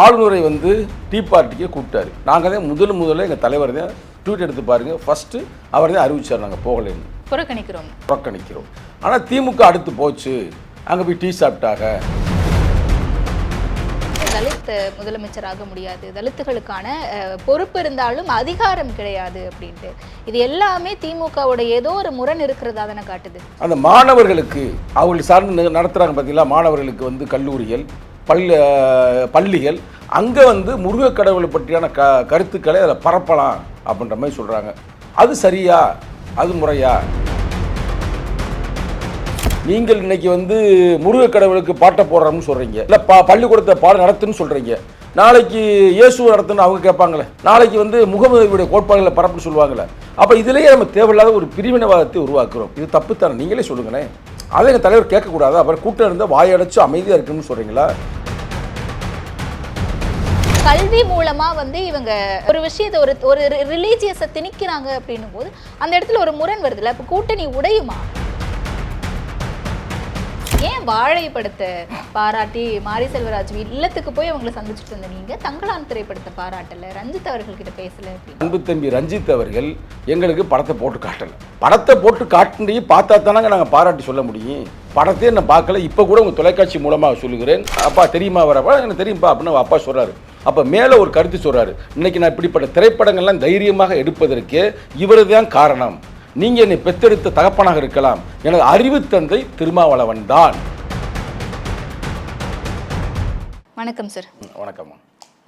ஆளுநரை வந்து டீ பார்ட்டிக்கு கூப்பிட்டாரு. நாங்கள் தான் முதல் முதல்ல எங்கள் தலைவர் தான் ட்வீட் எடுத்து பாருங்க. ஃபர்ஸ்ட் அவர் தான் அறிவிச்சார். நாங்கள் போகலைன்னு. புறக்கணிக்கிறோம். புறக்கணிக்கிறோம். ஆனால் திமுக அடுத்து போச்சு. அங்கே போய் டீ சாப்பிட்டாங்க. தலித் முதலமைச்சராக முடியாது. தலித்துகளுக்கான பொறுப்பு இருந்தாலும் அதிகாரம் கிடையாது அப்படின்ட்டு. இது எல்லாமே திமுகவோட ஏதோ ஒரு முரண் இருக்கிறதா தானே காட்டுது. அந்த மாணவர்களுக்கு அவர்கள் சார்ந்து நடத்துகிறாங்க பார்த்தீங்களா மாணவர்களுக்கு வந்து கல்லூரிகள் பள்ளி பள்ளிகள் அங்கே வந்து முருகக் கடவுளை பற்றியான க கருத்துக்களை அதில் பரப்பலாம் அப்படின்ற மாதிரி சொல்கிறாங்க அது சரியா? அது முறையா? நீங்கள் இன்னைக்கு வந்து முருகக் கடவுளுக்கு பாட்டை போடுறோம்னு சொல்கிறீங்க இல்லை பா பள்ளிக்கூடத்தை பாடம் நடத்துன்னு சொல்கிறீங்க நாளைக்கு இயேசு நடத்துன்னு அவங்க கேட்பாங்களே. நாளைக்கு வந்து முகமதுடைய கோட்பாடுகளை பரப்புன்னு சொல்லுவாங்களே. அப்போ இதுலேயே நம்ம தேவையில்லாத ஒரு பிரிவினவாதத்தை உருவாக்குறோம். இது தப்பு தானே நீங்களே சொல்லுங்களேன். அதை எங்கள் தலைவர் கேட்கக்கூடாது. அப்புறம் கூட்டம் இருந்தால் வாயடைச்சு அமைதியாக இருக்கணும்னு சொல்கிறீங்களா கல்வி மூலமா வந்து இவங்க ஒரு விஷயத்தை ஒரு ஒரு ரிலீஜியஸை திணிக்கிறாங்க அப்படின்னும் போது அந்த இடத்துல ஒரு முரண் வருதுல்ல. இப்போ கூட்டணி உடையுமா? ஏன் வாழை படத்தை பாராட்டி மாரி செல்வராஜ் இல்லத்துக்கு போய் அவங்கள சந்திச்சுட்டு இருந்த நீங்க தங்களான் திரைப்படத்தை பாராட்டல? ரஞ்சித் அவர்கள்கிட்ட பேசல அன்பு தம்பி ரஞ்சித் அவர்கள் எங்களுக்கு படத்தை போட்டு காட்டலை. படத்தை போட்டு காட்டுனே பார்த்தா தானாங்க நாங்கள் பாராட்டி சொல்ல முடியும். படத்தையே நான் பார்க்கல. இப்போ கூட உங்கள் தொலைக்காட்சி மூலமாக சொல்லுகிறேன். அப்பா தெரியுமா வரப்பா எனக்கு தெரியும்பா அப்படின்னு அப்பா சொல்கிறாரு அப்போ மேலே ஒரு கருத்து சொல்கிறாரு இன்னைக்கு நான் இப்படிப்பட்ட திரைப்படங்கள்லாம் தைரியமாக எடுப்பதற்கு இவரு தான் காரணம். நீங்கள் என்னை பெத்தெடுத்த தகப்பனாக இருக்கலாம். எனது அறிவு தந்தை திருமாவளவன் தான். வணக்கம் சார் வணக்கம்மா.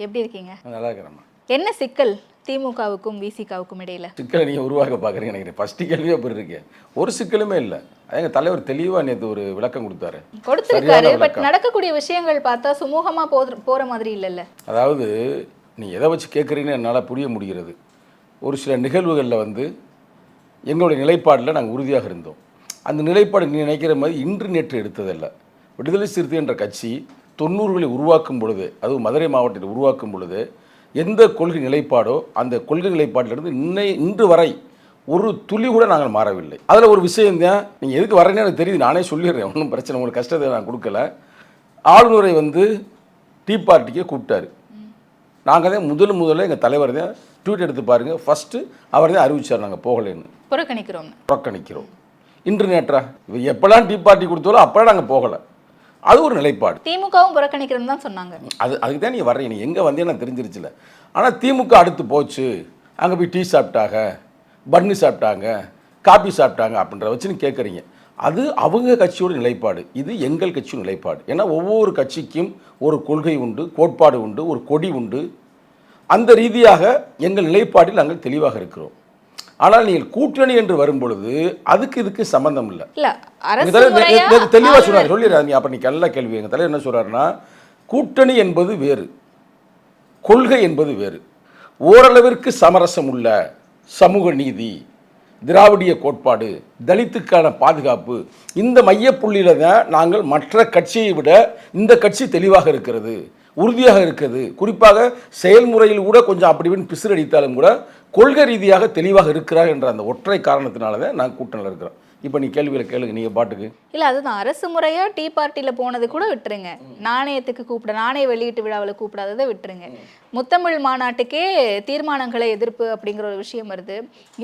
எப்படி இருக்கீங்க? நல்லா இருக்கிறேம்மா. என்ன சிக்கல் திமுகவுக்கும் விசிகாவுக்கும் இடையில? சிக்கலை நீங்கள் உருவாக்க பார்க்குறீங்க நினைக்கிறேன். ஃபஸ்ட்டு கேள்வியே அப்படி இருக்கு. ஒரு சிக்கலுமே இல்லை. எங்கள் தலைவர் தெளிவாக நேற்று ஒரு விளக்கம் கொடுத்தாரு. கொடுத்திருக்காரு பட். நடக்கக்கூடிய விஷயங்கள் பார்த்தா சுமூகமா போது போற மாதிரி இல்லைல்ல அதாவது நீ எதை வச்சு கேட்குறீங்கன்னு என்னால் புரிய முடிகிறது. ஒரு சில நிகழ்வுகளில் வந்து எங்களுடைய நிலைப்பாடில் நாங்கள் உறுதியாக இருந்தோம். அந்த நிலைப்பாடு நீ நினைக்கிற மாதிரி இன்று நேற்று எடுத்ததல்ல. விடுதலை சிறுத்தை என்ற கட்சி தொண்ணூறுகளை உருவாக்கும் பொழுது அதுவும் மதுரை மாவட்டத்தில் உருவாக்கும் பொழுது எந்த கொள்கை நிலைப்பாடோ அந்த கொள்கை நிலைப்பாட்டிலிருந்து இன்னை இன்று வரை ஒரு துளி கூட நாங்கள் மாறவில்லை. அதில் ஒரு விஷயம் தான் நீங்கள் எதுக்கு வரேன்னு எனக்கு தெரியுது நானே சொல்லிடுறேன் ஒன்றும் பிரச்சனை உங்களுக்கு கஷ்டத்தை நான் கொடுக்கல. ஆளுநரை வந்து டீ பார்ட்டிக்கே கூப்பிட்டாரு. நாங்கள் தான் முதல் முதல்ல எங்கள் தலைவர் தான் ட்வீட் எடுத்து பாருங்க. ஃபஸ்ட்டு அவர் தான் அறிவிச்சார் நாங்கள் போகலைன்னு. புறக்கணிக்கிறோம் புறக்கணிக்கிறோம். இன்று நேற்றா இவ எப்போல்லாம் டீ பார்ட்டி கொடுத்தாலும் அப்போலாம் நாங்கள் போகலை. அது ஒரு நிலைப்பாடு. திமுகவும் புறக்கணிக்கிறோம் தான் சொன்னாங்க. அது அதுக்கு தான் நீங்கள் வர்றீங்க நீ எங்கே வந்தேன்னு நான் தெரிஞ்சிருச்சுல. ஆனால் திமுக அடுத்து போச்சு. அங்கே போய் டீ சாப்பிட்டாங்க பன்னு சாப்பிட்டாங்க காபி சாப்பிட்டாங்க அப்படின்றத வச்சு நீ கேட்குறீங்க அது அவங்க கட்சியோட நிலைப்பாடு. இது எங்கள் கட்சியோட நிலைப்பாடு. ஏன்னா ஒவ்வொரு கட்சிக்கும் ஒரு கொள்கை உண்டு கோட்பாடு உண்டு ஒரு கொடி உண்டு. அந்த ரீதியாக எங்கள் நிலைப்பாட்டில் நாங்கள் தெளிவாக இருக்கிறோம். ஆனால் நீங்கள் கூட்டணி என்று வரும்பொழுது அதுக்கு இதுக்கு சம்பந்தம் இல்லை. இல்ல அரசு எங்க தலைவர் முறையா நே- நே- தெளிவா ஆளுநர் சொல்றாரு. சொல்லிடுறாரு. அப்ப நீ நல்ல கேள்வி எங்க தலைவர் என்ன சொல்றாருன்னா கூட்டணி என்பது வேறு கொள்கை என்பது வேறு. ஓரளவிற்கு சமரசம் உள்ள சமூக நீதி திராவிடிய கோட்பாடு தலித்துக்கான பாதுகாப்பு இந்த மையப்புள்ளியில் தான் நாங்கள் மற்ற கட்சியை விட இந்த கட்சி தெளிவாக இருக்கிறது உறுதியாக இருக்கிறது. குறிப்பாக செயல்முறையில் கூட கொஞ்சம் அப்படி இப்படின்னு பிசிறடித்தாலும் கூட கொள்கை ரீதியாக தெளிவாக இருக்கிறார் என்ற அந்த ஒற்றை காரணத்தினால தான் நாங்கள் கூட்டணியில் இருக்கிறோம். இப்போ நீ கேள்வியில் கேளுங்க நீங்கள் பாட்டுக்கு. இல்ல அதுதான். அரசு முறையா டீ பார்ட்டில போனது கூட விட்டுருங்க. நாணயத்துக்கு கூப்பிட நாணய வெளியீட்டு விழாவில் கூப்பிடாததை விட்டுருங்க. முத்தமிழ் மாநாட்டுக்கே தீர்மானங்களை எதிர்ப்பு அப்படிங்கிற ஒரு விஷயம் வருது.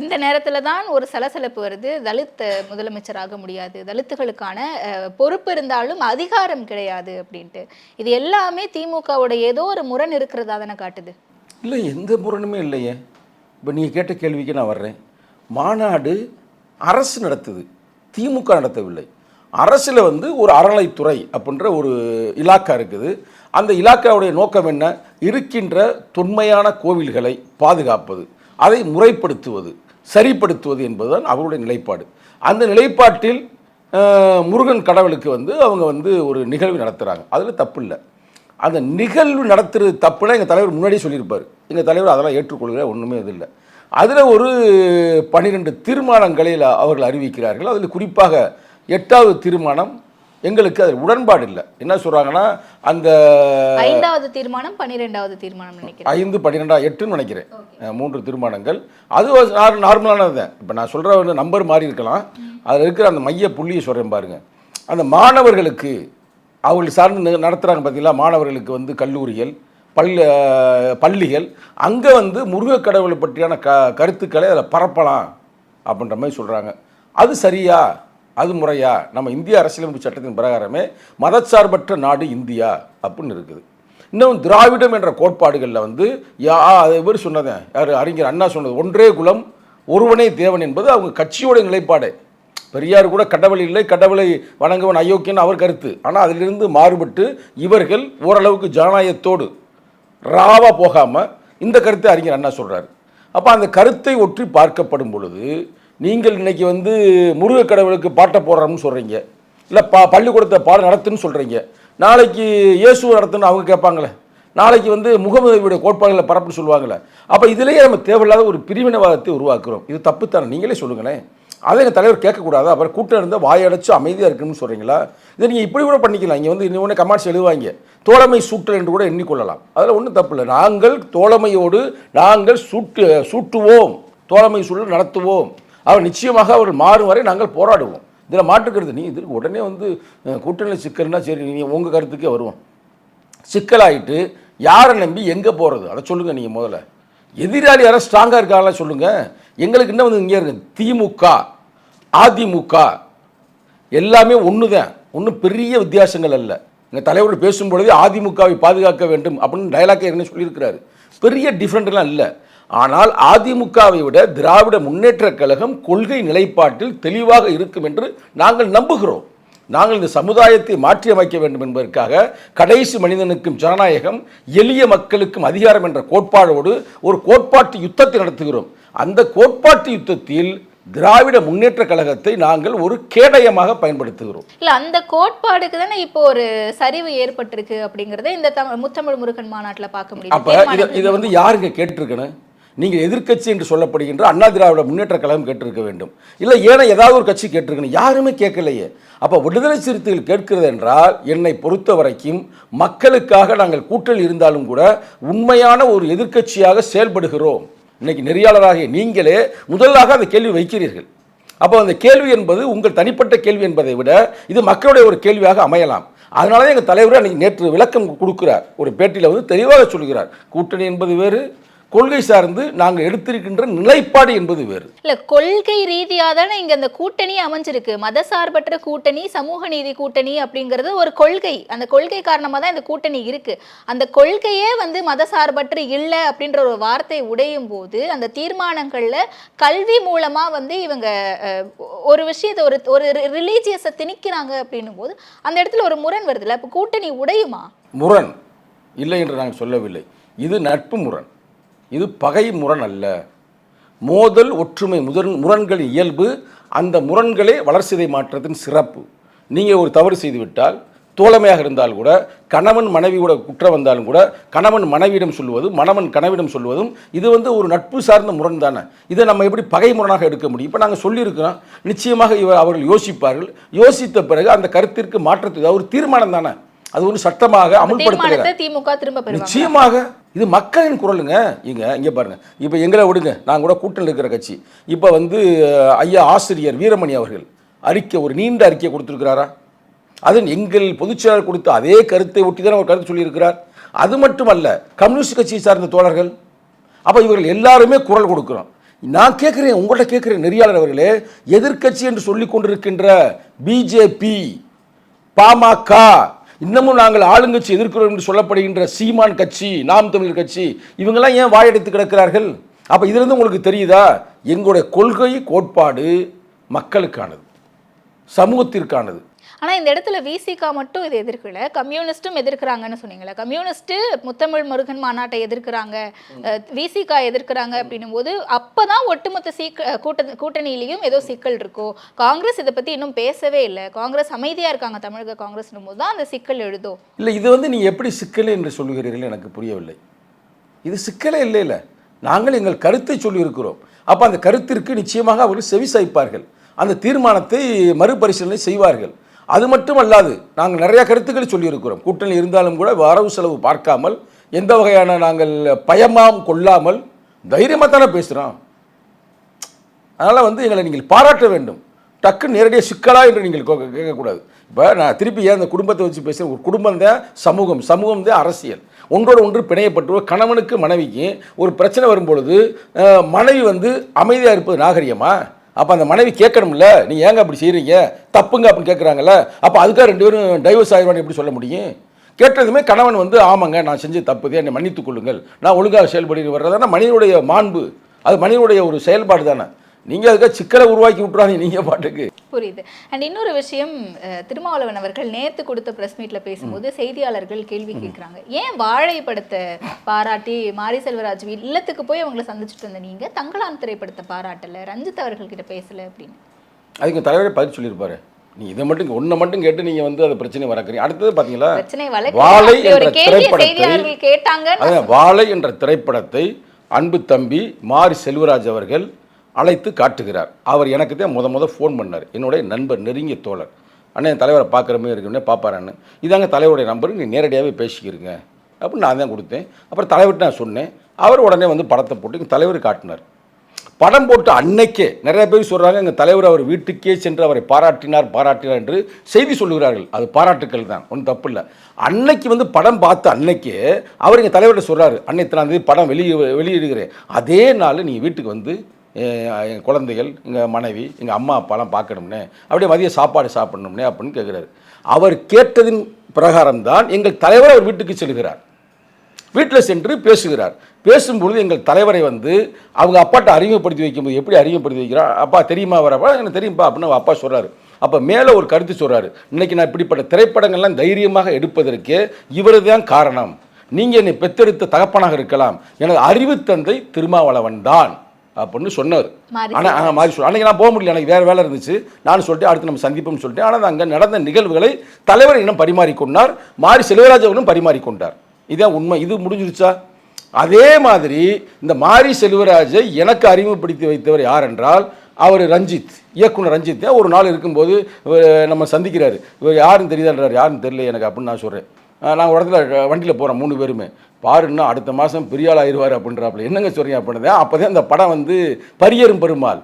இந்த நேரத்துல தான் ஒரு சலசலப்பு வருது. தலித் முதலமைச்சராக முடியாது. தலித்துகளுக்கான பொறுப்பு இருந்தாலும் அதிகாரம் கிடையாது அப்படின்ட்டு. இது எல்லாமே திமுகவோட ஏதோ ஒரு முரண் இருக்கிறதா தானே காட்டுது. இல்லை எந்த முரணுமே இல்லையே. இப்போ நீங்கள் கேட்ட கேள்விக்கு நான் வர்றேன். மாநாடு அரசு நடத்துது திமுக நடத்தவில்லை. அரசில் வந்து ஒரு அறநிலைத்துறை அப்படின்ற ஒரு இலாக்கா இருக்குது. அந்த இலாக்காவுடைய நோக்கம் என்ன? இருக்கின்ற தொன்மையான கோவில்களை பாதுகாப்பது அதை முறைப்படுத்துவது சரிப்படுத்துவது என்பதுதான் அவருடைய நிலைப்பாடு. அந்த நிலைப்பாட்டில் முருகன் கடவுளுக்கு வந்து அவங்க வந்து ஒரு நிகழ்வு நடத்துகிறாங்க அதில் தப்பு இல்லை அந்த நிகழ்வு நடத்துறது தப்புனா எங்கள் தலைவர் முன்னாடியே சொல்லியிருப்பார். எங்கள் தலைவர் அதெல்லாம் ஏற்றுக்கொள்கிற ஒன்றுமே இது இல்லை. அதில் ஒரு பன்னிரெண்டு தீர்மானங்களில் அவர்கள் அறிவிக்கிறார்கள். அதில் குறிப்பாக எட்டாவது தீர்மானம் எங்களுக்கு அதில் உடன்பாடு இல்லை. என்ன சொல்கிறாங்கன்னா அந்த ஐந்தாவது தீர்மானம் பன்னிரெண்டாவது தீர்மானம் நினைக்கிறேன். ஐந்து பன்னிரெண்டா எட்டுன்னு நினைக்கிறேன். மூன்று தீர்மானங்கள். அது நார்மலானது தான். இப்போ நான் சொல்கிற நம்பர் மாறி இருக்கலாம். அதில் இருக்கிற அந்த மைய புள்ளியை சொல்கிறேன் பாருங்க. அந்த மாணவர்களுக்கு அவர்கள் சார்ந்து நடத்துகிறாங்க பார்த்தீங்களா மாணவர்களுக்கு வந்து கல்லூரிகள் பள்ளி பள்ளிகள் அங்கே வந்து முருகக் கடவுளை பற்றியான க கருத்துக்களை அதில் பரப்பலாம் அப்படின்ற மாதிரி சொல்கிறாங்க அது சரியா? அது முறையா? நம்ம இந்திய அரசியலமைப்பு சட்டத்தின் பிரகாரமே மதச்சார்பற்ற நாடு இந்தியா அப்படின்னு இருக்குது. இன்னும் திராவிடம் என்ற கோட்பாடுகளில் வந்து யா அது இவர் சொன்னதேன் யார் அறிஞர் அண்ணா சொன்னது ஒன்றே குலம் ஒருவனே தேவன் என்பது அவங்க கட்சியோட நிலைப்பாடு. பெரியார் கூட கடவுள் இல்லை கடவுளை வணங்குவன் அயோக்கியன் அவர் கருத்து. ஆனால் அதிலிருந்து மாறுபட்டு இவர்கள் ஓரளவுக்கு ஜனநாயகத்தோடு ராவாக போகாமல் இந்த கருத்தை அறிஞர் அண்ணா சொல்கிறார் அப்போ அந்த கருத்தை ஒற்றி பார்க்கப்படும் பொழுது நீங்கள் இன்னைக்கு வந்து முருகக் கடவுளுக்கு பாட்டை போடுறோம்னு சொல்கிறீங்க இல்லை பா பள்ளிக்கூடத்தை பாடம் நடத்துன்னு சொல்கிறீங்க நாளைக்கு இயேசு நடத்துன்னு அவங்க கேட்பாங்களே. நாளைக்கு வந்து முகமதுடைய கோட்பாடுகளை பரப்புன்னு சொல்லுவாங்களே. அப்போ இதிலேயே நம்ம தேவையில்லாத ஒரு பிரிவினவாதத்தை உருவாக்குறோம். இது தப்பு தானே நீங்களே சொல்லுங்களேன். அதை எங்கள் தலைவர் கேட்கக்கூடாது? அப்புறம் கூட்டம் இருந்தால் வாயடைச்சு அமைதியாக இருக்கணும்னு சொல்கிறீங்களா இதை நீங்கள் இப்படி கூட பண்ணிக்கலாம். இங்கே வந்து இன்னொன்று கமெண்ட்ஸ் எழுதுவாங்க. தோழமை சூட்டல் என்று கூட எண்ணிக்கொள்ளலாம். அதில் ஒன்றும் தப்பு இல்லை. நாங்கள் தோழமையோடு நாங்கள் சூட்டு சூட்டுவோம். தோழமை சூழல் நடத்துவோம். அவர் நிச்சயமாக அவர் மாறும் வரை நாங்கள் போராடுவோம். இதில் மாற்றுக்கிறது நீ இதற்கு உடனே வந்து கூட்டணி சிக்கல்னா சரி நீங்கள் உங்கள் கருத்துக்கே வருவோம். சிக்கலாயிட்டு யாரை நம்பி எங்கே போகிறது அதை சொல்லுங்கள் நீங்கள் முதல்ல. எதிராளி யாரும் ஸ்ட்ராங்காக இருக்காங்களா சொல்லுங்கள் எங்களுக்கு என்ன வந்து இங்கே இருக்குது திமுக. அதிமுக எல்லாமே ஒன்று தான் ஒன்றும் பெரிய வித்தியாசங்கள் அல்ல. எங்கள் தலைவர் பேசும்பொழுதே அதிமுகவை பாதுகாக்க வேண்டும் அப்படின்னு டயலாக் என்ன சொல்லியிருக்கிறாரு. பெரிய டிஃப்ரெண்ட்லாம் இல்லை. ஆனால் அதிமுகவை விட திராவிட முன்னேற்றக் கழகம் கொள்கை நிலைப்பாட்டில் தெளிவாக இருக்கும் என்று நாங்கள் நம்புகிறோம். நாங்கள் இந்த சமுதாயத்தை மாற்றி அமைக்க வேண்டும் என்பதற்காக கடைசி மனிதனுக்கும் ஜனநாயகம் எளிய மக்களுக்கும் அதிகாரம் என்ற கோட்பாடோடு ஒரு கோட்பாட்டு யுத்தத்தை நடத்துகிறோம். அந்த கோட்பாட்டு யுத்தத்தில் திராவிட முன்னேற்ற கழகத்தை நாங்கள் ஒரு கேடயமாக பயன்படுத்துகிறோம். இல்ல அந்த கோட்பாடுக்கு தானே இப்போ ஒரு சரிவு ஏற்பட்டிருக்கு அப்படிங்கறத இந்த தமிழ் முத்தமிழ் முருகன் மாநாட்டுல பார்க்க முடியுது. அப்ப இதை இதை வந்து யாருங்க கேட்டிருக்கணும்? நீங்கள் எதிர்க்கட்சி என்று சொல்லப்படுகின்ற அண்ணா திராவிட முன்னேற்ற கழகம் கேட்டிருக்க வேண்டும். இல்லை ஏன்னா ஏதாவது ஒரு கட்சி கேட்டிருக்கணும்? யாருமே கேட்கலையே. அப்போ விடுதலை சிறுத்தைகள் கேட்கிறது என்றால் என்னை பொறுத்த வரைக்கும் மக்களுக்காக நாங்கள் கூட்டல் இருந்தாலும் கூட உண்மையான ஒரு எதிர்க்கட்சியாக செயல்படுகிறோம். இன்னைக்கு நெறியாளராகிய நீங்களே முதலாக அந்த கேள்வி வைக்கிறீர்கள். அப்போ அந்த கேள்வி என்பது உங்கள் தனிப்பட்ட கேள்வி என்பதை விட இது மக்களுடைய ஒரு கேள்வியாக அமையலாம். அதனால தான் எங்கள் தலைவர் அன்றைக்கி நேற்று விளக்கம் கொடுக்குறார். ஒரு பேட்டியில் வந்து தெளிவாக சொல்கிறார். கூட்டணி என்பது வேறு கொள்கை சார்ந்து நாங்கள் எடுத்திருக்கின்ற நிலைப்பாடு என்பது வேறு. இல்ல கொள்கை ரீதியா தானே இங்க அந்த கூட்டணி அமைஞ்சிருக்கு. மதசார்பற்ற கூட்டணி சமூக நீதி கூட்டணி அப்படிங்கிறது ஒரு கொள்கை. அந்த கொள்கை காரணமா தான் இந்த கூட்டணி இருக்கு. அந்த கொள்கையே வந்து மதசார்பற்று இல்லை அப்படின்ற ஒரு வார்த்தை உடையும் போது அந்த தீர்மானங்கள்ல கல்வி மூலமா வந்து இவங்க ஒரு விஷயத்தை ஒரு ஒரு ரிலீஜியஸை திணிக்கிறாங்க அப்படின்னும் போது அந்த இடத்துல ஒரு முரண் வருதுல்ல. அப்ப கூட்டணி உடையுமா? முரண். இல்லை என்று நாங்கள் சொல்லவில்லை. இது நட்பு முரண். இது பகை முரண் அல்ல. மோதல் ஒற்றுமை முதன் முரண்களின் இயல்பு அந்த முரண்களே வளர்சிதை மாற்றத்தின் சிறப்பு. நீங்கள் ஒரு தவறு செய்துவிட்டால் தோழமையாக இருந்தால் கூட கணவன் மனைவியோட குற்றம் வந்தாலும் கூட கணவன் மனைவியிடம் சொல்லுவது மணவன் கணவிடம் சொல்வதும் இது வந்து ஒரு நட்பு சார்ந்த முரண் தானே. இதை நம்ம எப்படி பகை முரணாக எடுக்க முடியும்? இப்போ நாங்கள் சொல்லியிருக்கிறோம் நிச்சயமாக இவர் அவர்கள் யோசிப்பார்கள். யோசித்த பிறகு அந்த கருத்திற்கு மாற்றத்துக்கு ஒரு தீர்மானம் தானே. அது ஒரு சட்டமாக அமுல்படுத்துகிறார். தீர்மானத்தை திமுக திரும்ப நிச்சயமாக. இது மக்களின் குரலுங்க. இங்க இங்க பாருங்க. இப்போ எங்களை விடுங்க. நாங்கள் கூட கூட்டணியில் இருக்கிற கட்சி. இப்போ வந்து ஐயா ஆசிரியர் வீரமணி அவர்கள் அறிக்கை ஒரு நீண்ட அறிக்கையை கொடுத்துருக்கிறாரா? அது எங்கள் பொதுச்செயலாளர் கொடுத்த அதே கருத்தை ஒட்டி தான் அவர் கருத்து சொல்லியிருக்கிறார். அது மட்டுமல்ல கம்யூனிஸ்ட் கட்சியை சார்ந்த தோழர்கள். அப்போ இவர்கள் எல்லாருமே குரல் கொடுக்குறோம். நான் கேட்குறேன் உங்கள்கிட்ட கேட்குறேன் நெறியாளர் அவர்களே எதிர்க்கட்சி என்று சொல்லிக் கொண்டிருக்கின்ற பிஜேபி பாமக இன்னமும் நாங்கள் ஆளுங்கட்சி எதிர்க்கிறோம் என்று சொல்லப்படுகின்ற சீமான் கட்சி நாம் தமிழர் கட்சி இவங்கெல்லாம் ஏன் வாயடைத்து கிடக்கிறார்கள்? அப்போ இதிலிருந்து உங்களுக்கு தெரியுதா? எங்களுடைய கொள்கை கோட்பாடு மக்களுக்கானது சமூகத்திற்கானது. ஆனா இந்த இடத்துல விசிகா மட்டும் இதை எதிர்க்கல. கம்யூனிஸ்டும் எதிர்க்கிறாங்கன்னு சொன்னீங்களே கம்யூனிஸ்ட் முத்தமிழ் முருகன் மாநாட்டை எதிர்க்கிறாங்க. விசிகா எதிர்க்கிறாங்க அப்படின்னும் போது அப்பதான் ஒட்டுமொத்த சீக்க கூட்ட கூட்டணியிலையும் ஏதோ சிக்கல் இருக்கோ. காங்கிரஸ் இதை பத்தி இன்னும் பேசவே இல்லை. காங்கிரஸ் அமைதியா இருக்காங்க தமிழக காங்கிரஸ்னும் போது தான் அந்த சிக்கல் எழுதோ. இல்லை இது வந்து நீங்கள் எப்படி சிக்கல் என்று சொல்லுகிறீர்கள் எனக்கு புரியவில்லை. இது சிக்கலே இல்லை இல்லை. நாங்கள் எங்கள் கருத்தை சொல்லியிருக்கிறோம். அப்போ அந்த கருத்திற்கு நிச்சயமாக அவர்கள் செவி சாய்ப்பார்கள் அந்த தீர்மானத்தை மறுபரிசீலனை செய்வார்கள். அது மட்டும் அல்லாது நாங்கள் நிறைய கருத்துக்களை சொல்லியிருக்கிறோம். கூட்டணி இருந்தாலும் கூட வரவு செலவு பார்க்காமல் எந்த வகையான நாங்கள் பயமாம் கொள்ளாமல் தைரியமாக தானே பேசுகிறோம் அதனால் வந்து எங்களை நீங்கள் பாராட்ட வேண்டும். டக்கு நேரடியாக சிக்கலா என்று நீங்கள் கேட்கக்கூடாது. இப்போ நான் திருப்பி ஏன் அந்த குடும்பத்தை வச்சு பேசுகிறேன் ஒரு குடும்பம் தான் சமூகம். சமூகம் தான் அரசியல். ஒன்றோடு ஒன்று பிணையப்பட்டு ஒரு கணவனுக்கு மனைவிக்கு ஒரு பிரச்சனை வரும்பொழுது மனைவி வந்து அமைதியாக இருப்பது நாகரிகமா? அப்போ அந்த மனைவி கேட்கணும்ல நீ ஏங்க அப்படி செய்கிறீங்க தப்புங்க அப்படின்னு கேட்குறாங்கல்ல அப்போ அதுக்காக ரெண்டு பேரும் டைவர்ஸ் ஆயிடுவான்னு எப்படி சொல்ல முடியும்? கேட்டதுமே கணவன் வந்து ஆமாங்க நான் செஞ்ச தப்புதே என்னை மன்னித்து கொள்ளுங்கள். நான் ஒழுங்காக செயல்படி வர்றதான மனிதனுடைய மாண்பு. அது மனிதனுடைய ஒரு செயல்பாடு தானே நீங்கள் அதுக்காக சிக்கலை உருவாக்கி விட்டுறாங்க நீங்கள் பாட்டுக்கு. புரியுது. அண்ட் இன்னொரு விஷயம் திருமாவளவன் அவர்கள் நேத்து கொடுத்த பிரஸ் மீட்ல பேசும்போது செய்தியாளர்கள் கேள்வி கேட்குறாங்க. ஏன் வாழை படத்தை பாராட்டி மாரி செல்வராஜ் இல்லத்துக்கு போய் அவங்கள சந்திச்சுட்டு வந்த நீங்க தங்களான் திரைப்படத்தை பாராட்டல ரஞ்சித் அவர்கள் கிட்ட பேசல அப்படின்னு? அதுக்கு தலைவரே பதில் சொல்லியிருப்பாரு. நீ இதை மட்டும் ஒன்றை மட்டும் கேட்டு நீங்கள் வந்து அதை பிரச்சனை வளர்க்குறீங்க. அடுத்தது பார்த்தீங்களா வாழை என்ற திரைப்படத்தை வாழை என்ற திரைப்படத்தை அன்பு தம்பி மாரி செல்வராஜ் அவர்கள் அழைத்து காட்டுகிறார். அவர் எனக்கு தான் முத முத ஃபோன் பண்ணார். என்னுடைய நண்பர் நெருங்கிய தோழர். அண்ணன் என் தலைவரை பார்க்குற மாதிரி இருக்குன்னே பார்ப்பாரான்னு இதாங்க தலைவருடைய நம்பர் நீ நேரடியாகவே பேசிக்கிறீங்க அப்படின்னு நான் தான் கொடுத்தேன். அப்புறம் தலைவர்கிட்ட நான் சொன்னேன். அவர் உடனே வந்து படத்தை போட்டு எங்கள் தலைவர் காட்டினார். படம் போட்டு அன்னைக்கே நிறைய பேர் சொல்கிறாங்க எங்கள் தலைவர் அவர் வீட்டுக்கே சென்று அவரை பாராட்டினார் பாராட்டினார் என்று செய்தி சொல்லுகிறார்கள். அது பாராட்டுக்கள் தான் ஒன்றும் தப்பு இல்லை. அன்னைக்கு வந்து படம் பார்த்து அன்னைக்கே அவர் எங்கள் தலைவர்கிட்ட சொல்கிறாரு அன்னை இத்தனாம் தேதி படம் வெளியே வெளியிடுகிறேன். அதே நாள் நீங்கள் வீட்டுக்கு வந்து எங்கள் குழந்தைகள் எங்கள் மனைவி எங்கள் அம்மா அப்பாலாம் பார்க்கணும்னே அப்படியே மதிய சாப்பாடு சாப்பிடணும்னே அப்படின்னு கேட்குறாரு அவர் கேட்டதின் பிரகாரம் தான் எங்கள் தலைவர் அவர் வீட்டுக்கு செல்கிறார். வீட்டில் சென்று பேசுகிறார். பேசும்பொழுது எங்கள் தலைவரை வந்து அவங்க அப்பாட்ட அறிமுகப்படுத்தி வைக்கும்போது எப்படி அறிமுகப்படுத்தி வைக்கிறார்? அப்பா தெரியுமா வரப்பா எனக்கு தெரியும்பா அப்படின்னு அப்பா சொல்கிறாரு அப்போ மேலே ஒரு கருத்து சொல்கிறாரு இன்னைக்கு நான் இப்படிப்பட்ட திரைப்படங்கள்லாம் தைரியமாக எடுப்பதற்கு இவரது தான் காரணம். நீங்கள் என்னை பெத்தெடுத்த தகப்பனாக இருக்கலாம். எனது அறிவு தந்தை திருமாவளவன் தான் அப்படின்னு சொன்னார். ஆனால் மாதிரி சொல் அன்றைக்கி நான் போக முடியல எனக்கு வேறு வேலை இருந்துச்சு. நான் சொல்லிட்டு அடுத்து நம்ம சந்திப்போம்னு சொல்லிட்டு ஆனால் அங்கே நடந்த நிகழ்வுகளை தலைவர் இன்னும் பரிமாறிக்கொண்டார். மாரி செல்வராஜ் அவர்களும் பரிமாறிக்கொண்டார். இதான் உண்மை இது முடிஞ்சிருச்சா? அதே மாதிரி இந்த மாரி செல்வராஜை எனக்கு அறிமுகப்படுத்தி வைத்தவர் யார் என்றால் அவர் ரஞ்சித் இயக்குனர் ரஞ்சித். ஒரு நாள் இருக்கும்போது நம்ம சந்திக்கிறாரு. இவர் யாருன்னு தெரியுதான்றார்? யாருன்னு தெரியல எனக்கு அப்படின்னு நான் சொல்கிறேன் நாங்கள் உடத்துல இடத்துல வண்டியில் போகிறோம் மூணு பேருமே. பாருன்னா அடுத்த மாதம் பெரியாள் ஆயிடுவார் அப்படின்றாப்புல என்னங்க சொல்கிறீங்க அப்படின்னு அப்போ தான் படம் வந்து பரியரும் பெருமாள்.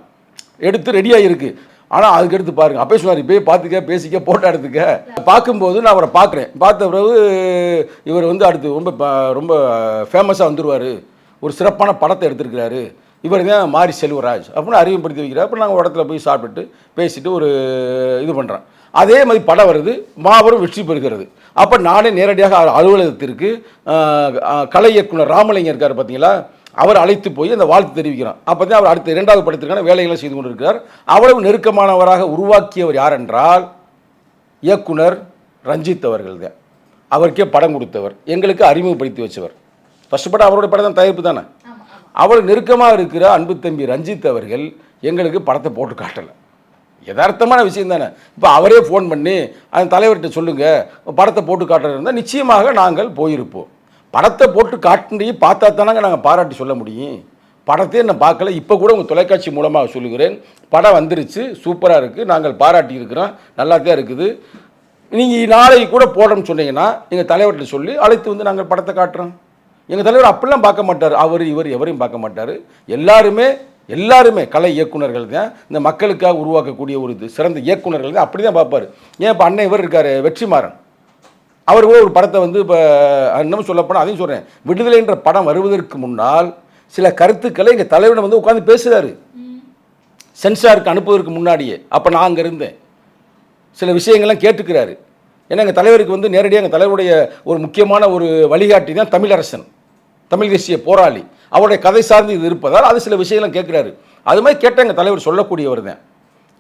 எடுத்து ரெடியாக இருக்குது ஆனால் அதுக்கு எடுத்து பாருங்கள் அப்பே சொன்னார் இப்போயே பார்த்துக்க பேசிக்க போட்டோ எடுத்துக்க. பார்க்கும்போது நான் அவரை பார்க்குறேன். பார்த்த பிறகு இவர் வந்து அடுத்து ரொம்ப ப- ரொம்ப ஃபேமஸாக வந்துடுவார் ஒரு சிறப்பான படத்தை எடுத்திருக்கிறாரு. இவர் தான் மாரி செல்வராஜ் அப்படின்னு அறிமுகப்படுத்தி வைக்கிறார். அப்புறம் நாங்கள் இடத்துல போய் சாப்பிட்டுட்டு பேசிட்டு ஒரு இது பண்ணுறோம் அதே மாதிரி படம் வருது. மாபெரும் வெற்றி பெறுகிறது. அப்போ நானே நேரடியாக அலுவலகத்திற்கு கலை இயக்குனர் ராமலிங்கம் இருக்கார் பார்த்தீங்களா அவர் அழைத்து போய் அந்த வாழ்த்து தெரிவிக்கிறார். அப்போ தான் அவர் அடுத்த இரண்டாவது படத்திற்கான வேலைகளை செய்து கொண்டிருக்கிறார். அவ்வளவு நெருக்கமானவராக உருவாக்கியவர் யார் என்றால் இயக்குனர் ரஞ்சித் அவர்கள் தான் அவருக்கே படம் கொடுத்தவர். எங்களுக்கு அறிமுகப்படுத்தி வச்சவர். ஃபர்ஸ்ட் படம் அவருடைய படம் தான் தயாரிப்பு தானே? அவள் நெருக்கமாக இருக்கிற அன்பு தம்பி ரஞ்சித் அவர்கள் எங்களுக்கு படத்தை போட்டு காட்டலை. யதார்த்தமான விஷயம் தானே. இப்போ அவரே ஃபோன் பண்ணி அந்த தலைவர்கிட்ட சொல்லுங்கள் படத்தை போட்டு காட்டுறதா இருந்தால் நிச்சயமாக நாங்கள் போயிருப்போம். படத்தை போட்டு காட்டி பார்த்தா தானாங்க நாங்கள் பாராட்டி சொல்ல முடியும். படத்தையே நான் பார்க்கல இப்போ கூட உங்கள் தொலைக்காட்சி மூலமாக சொல்லுகிறேன். படம் வந்துருச்சு சூப்பராக இருக்குது நாங்கள் பாராட்டி இருக்கிறோம் நல்லா தான் இருக்குது. நீங்கள் நாளைக்கு கூட போடணும்னு சொன்னீங்கன்னா எங்கள் தலைவர்கிட்ட சொல்லி அழைத்து வந்து நாங்கள் படத்தை காட்டுறோம். எங்கள் தலைவர் அப்படிலாம் பார்க்க மாட்டார் அவர் இவர் எவரையும் பார்க்க மாட்டார். எல்லாருமே எல்லாருமே கலை இயக்குனர்கள் தான் இந்த மக்களுக்காக உருவாக்கக்கூடிய ஒரு இது சிறந்த இயக்குனர்கள் தான். அப்படி தான் பார்ப்பார். ஏன் இப்போ அண்ணன் இவர் இருக்கார் வெற்றிமாறன். அவர் கூட ஒரு படத்தை வந்து இப்போ இன்னும் சொல்லப்போனால் அதையும் சொல்கிறேன் விடுதலைன்ற படம் வருவதற்கு முன்னால் சில கருத்துக்களை எங்கள் தலைவனை வந்து உட்காந்து பேசுகிறாரு சென்சாருக்கு அனுப்புவதற்கு முன்னாடியே. அப்போ நான் அங்கே இருந்தேன். சில விஷயங்கள்லாம் கேட்டுக்கிறாரு. ஏன்னா எங்கள் தலைவருக்கு வந்து நேரடியாக எங்கள் தலைவருடைய ஒரு முக்கியமான ஒரு வழிகாட்டி தான் தமிழரசன். தமிழ் தேசிய போராளி. அவருடைய கதை சார்ந்து இது இருப்பதால் அது சில விஷயங்களும் கேட்குறாரு. அது மாதிரி கேட்ட எங்கள் தலைவர் சொல்லக்கூடியவர் தான்.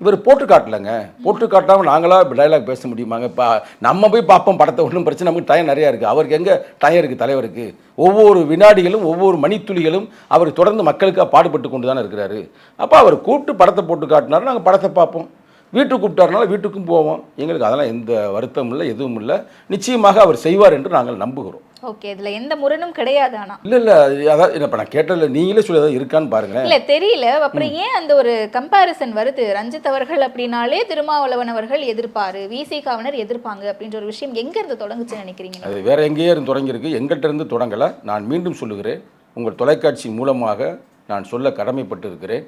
இவர் போட்டு காட்டலைங்க. போட்டு காட்டாமல் நாங்களாக டைலாக் பேச முடியுமாங்க? இப்போ நம்ம போய் பார்ப்போம் படத்தை ஒன்றும் பிரச்சனை நமக்கு டைம் நிறையா இருக்குது அவருக்கு எங்கே டைம் இருக்குது தலைவருக்கு? ஒவ்வொரு வினாடிகளும் ஒவ்வொரு மணித்துளிகளும் அவர் தொடர்ந்து மக்களுக்காக பாடுபட்டு கொண்டு தானே இருக்கிறாரு. அப்போ அவர் கூப்பிட்டு படத்தை போட்டு காட்டினாரு. நாங்கள் படத்தை பார்ப்போம். வீட்டுக்கு கூப்பிட்டாருனால வீட்டுக்கும் போவோம். எங்களுக்கு அதெல்லாம் எந்த வருத்தமும் இல்லை எதுவும் இல்லை. நிச்சயமாக அவர் செய்வார் என்று நாங்கள் நம்புகிறோம். ஓகே இதுல எந்த முரணும் கிடையாது ஆனா. இல்லை இல்லை அதான் இப்போ நான் கேட்டதில்ல. நீங்களே சொல்லி ஏதாவது இருக்கான்னு பாருங்களேன். இல்ல தெரியல. அப்புறம் ஏன் அந்த ஒரு கம்பாரிசன் வருது? ரஞ்சித் அவர்கள் அப்படின்னாலே திருமாவளவன் அவர்கள் எதிர்ப்பாரு விசிகாவினர் எதிர்ப்பாங்க அப்படின்ற ஒரு விஷயம் எங்க இருந்து தொடங்குச்சுன்னு நினைக்கிறீங்க அது வேற எங்கேயே இருந்து தொடங்கியிருக்கு. எங்கிட்ட இருந்து தொடங்கலை. நான் மீண்டும் சொல்லுகிறேன். உங்கள் தொலைக்காட்சி மூலமாக நான் சொல்ல கடமைப்பட்டு இருக்கிறேன்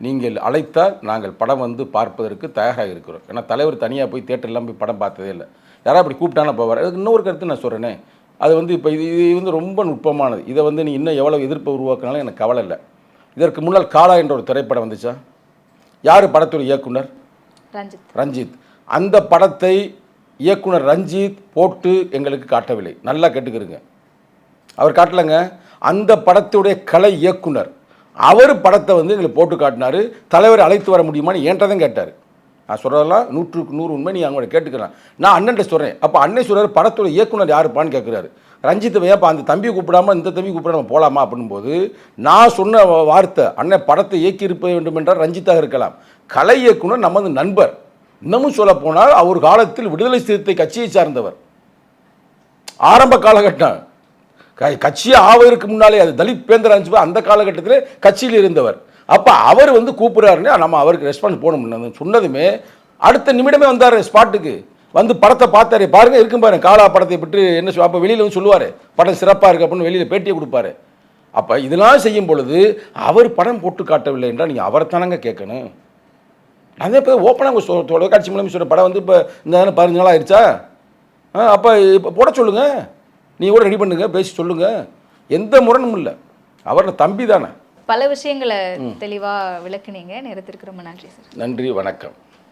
நீங்கள் அழைத்தால் நாங்கள் படம் வந்து பார்ப்பதற்கு தயாராக இருக்கிறோம். ஏன்னா தலைவர் தனியாக போய் தேட்டர்லாம் போய் படம் பார்த்ததே இல்லை. யாராவது அப்படி கூப்பிட்டானா போவார். அதுக்கு இன்னொரு கருத்து நான் சொல்கிறேனே அது வந்து இப்போ இது இது வந்து ரொம்ப நுட்பமானது. இதை வந்து நீ இன்னும் எவ்வளோ எதிர்ப்பை உருவாக்கினாலும் எனக்கு கவலை இல்லை. இதற்கு முன்னால் காலா என்ற ஒரு திரைப்படம் வந்துச்சா? யார் படத்துடைய இயக்குனர்? ரஞ்சித். ரஞ்சித். அந்த படத்தை இயக்குனர் ரஞ்சித் போட்டு எங்களுக்கு காட்டவில்லை. நல்லா கேட்டுக்கிறங்க அவர் காட்டலைங்க. அந்த படத்துடைய கலை இயக்குனர். அவர் படத்தை வந்து எங்களுக்கு போட்டு காட்டினார். தலைவர் அழைத்து வர முடியுமான்னு என்கிட்ட கேட்டார். நான் சொல்கிறதெல்லாம் நூற்றுக்கு நூறு உண்மை நீங்கள் அவங்கள கேட்டுக்கலாம். நான் அண்ணன்ட்ட சொல்கிறேன் அப்போ அண்ணன் சொல்கிறார் படத்தோட இயக்குனர் யாருப்பான்னு கேட்குறாரு ரஞ்சித் ஏப்பா அந்த தம்பி கூப்பிடாம இந்த தம்பி கூப்பிட நம்ம போகலாமா அப்படின்போது நான் சொன்ன வார்த்தை அண்ணன் படத்தை இயக்கி வேண்டும் என்றால் ரஞ்சித்தாக இருக்கலாம். கலை இயக்குனர் நமது நண்பர். இன்னமும் சொல்ல போனால் அவர் காலத்தில் விடுதலை சிறுத்தை கட்சியை சார்ந்தவர். ஆரம்ப காலகட்டம். க- ஆவதற்கு முன்னாலே அது தலித் பேந்தர் அந்த காலகட்டத்தில் கட்சியில் இருந்தவர். அப்போ அவர் வந்து கூப்பிடுறாருன்னு நம்ம அவருக்கு ரெஸ்பான்ஸ் போட சொன்னதுமே அடுத்த நிமிடமே வந்தார் ஸ்பாட்டுக்கு. வந்து படத்தை பார்த்தாரு. பாருங்க இருக்கும் பாருங்க. காலா படத்தை பற்றி என்ன சொல் அப்போ வெளியில் வந்து சொல்லுவார். படம் சிறப்பாக இருக்கு அப்படின்னு வெளியில் பேட்டியை கொடுப்பாரு. அப்போ இதெல்லாம் செய்யும் பொழுது அவர் படம் போட்டு காட்டவில்லை என்றால் நீங்கள் அவரைத்தானங்க கேட்கணும். அதே இப்போ ஓப்பனாக சொ தொலைக்காட்சி மூலம் சொல்கிற படம் வந்து இப்போ இந்த பதினஞ்சு நாள் ஆயிடுச்சா? ஆ அப்போ இப்போ போட சொல்லுங்கள் நீங்கள் கூட ரெடி பண்ணுங்க பேசி சொல்லுங்கள் எந்த முரணும் இல்லை. அவர் தம்பி தானே. பல விஷயங்களை தெளிவா விளக்குனீங்க. நேரத்திற்கு ரொம்ப நன்றி சார். நன்றி வணக்கம்.